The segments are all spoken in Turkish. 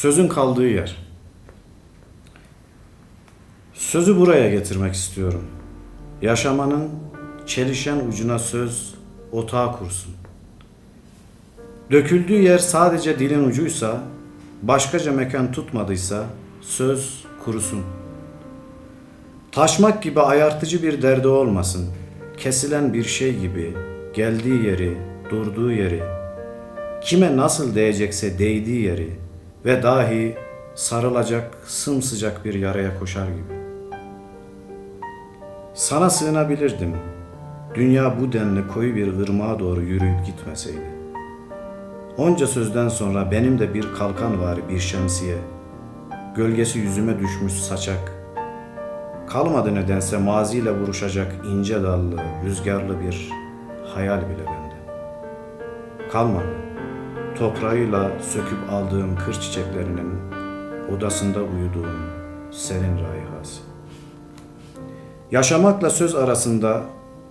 Sözün kaldığı yer. Sözü buraya getirmek istiyorum. Yaşamanın çelişen ucuna söz otağı kursun. Döküldüğü yer sadece dilin ucuysa, başkaca mekan tutmadıysa söz kurusun. Taşmak gibi ayartıcı bir derdi olmasın. Kesilen bir şey gibi geldiği yeri, durduğu yeri, kime nasıl değecekse değdiği yeri ve dahi sarılacak sımsıcak bir yaraya koşar gibi. Sana sığınabilirdim. Dünya bu denli koyu bir ırmağa doğru yürüyüp gitmeseydi. Onca sözden sonra benim de bir kalkan var bir şemsiye. Gölgesi yüzüme düşmüş saçak. Kalmadı nedense maziyle vuruşacak ince dallı, rüzgarlı bir hayal bile bende. Kalmadı. Toprağıyla söküp aldığım kır çiçeklerinin odasında uyuduğum serin raihası. Yaşamakla söz arasında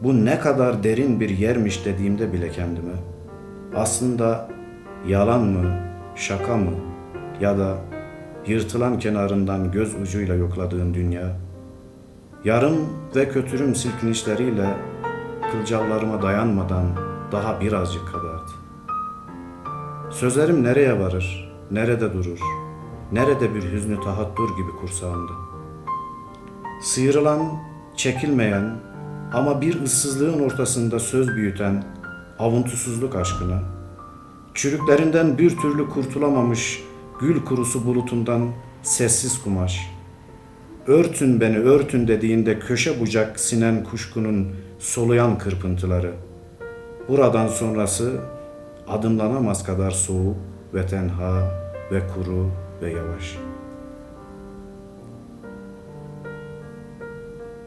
bu ne kadar derin bir yermiş dediğimde bile kendime aslında yalan mı, şaka mı ya da yırtılan kenarından göz ucuyla yokladığın dünya yarım ve kötürüm silkinişleriyle kılcallarıma dayanmadan daha birazcık kadardı. Sözlerim nereye varır, nerede durur, nerede bir hüznü tahattur gibi kursağımda. Sıyrılan, çekilmeyen ama bir ıssızlığın ortasında söz büyüten avuntusuzluk aşkına, çürüklerinden bir türlü kurtulamamış gül kurusu bulutundan sessiz kumaş, örtün beni örtün dediğinde köşe bucak sinen kuşkunun soluyan kırpıntıları, buradan sonrası adımlanamaz kadar soğuk ve tenha ve kuru ve yavaş.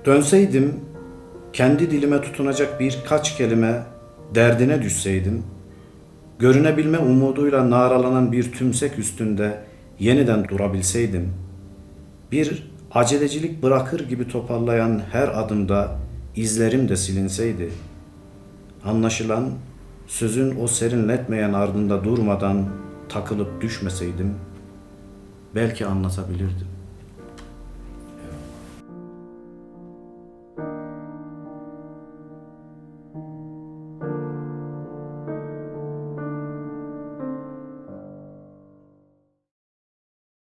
Dönseydim, kendi dilime tutunacak birkaç kelime derdine düşseydim, görünebilme umuduyla naralanan bir tümsek üstünde yeniden durabilseydim, bir acelecilik bırakır gibi toparlayan her adımda izlerim de silinseydi, anlaşılan sözün o serinletmeyen ardında durmadan takılıp düşmeseydim, belki anlatabilirdim.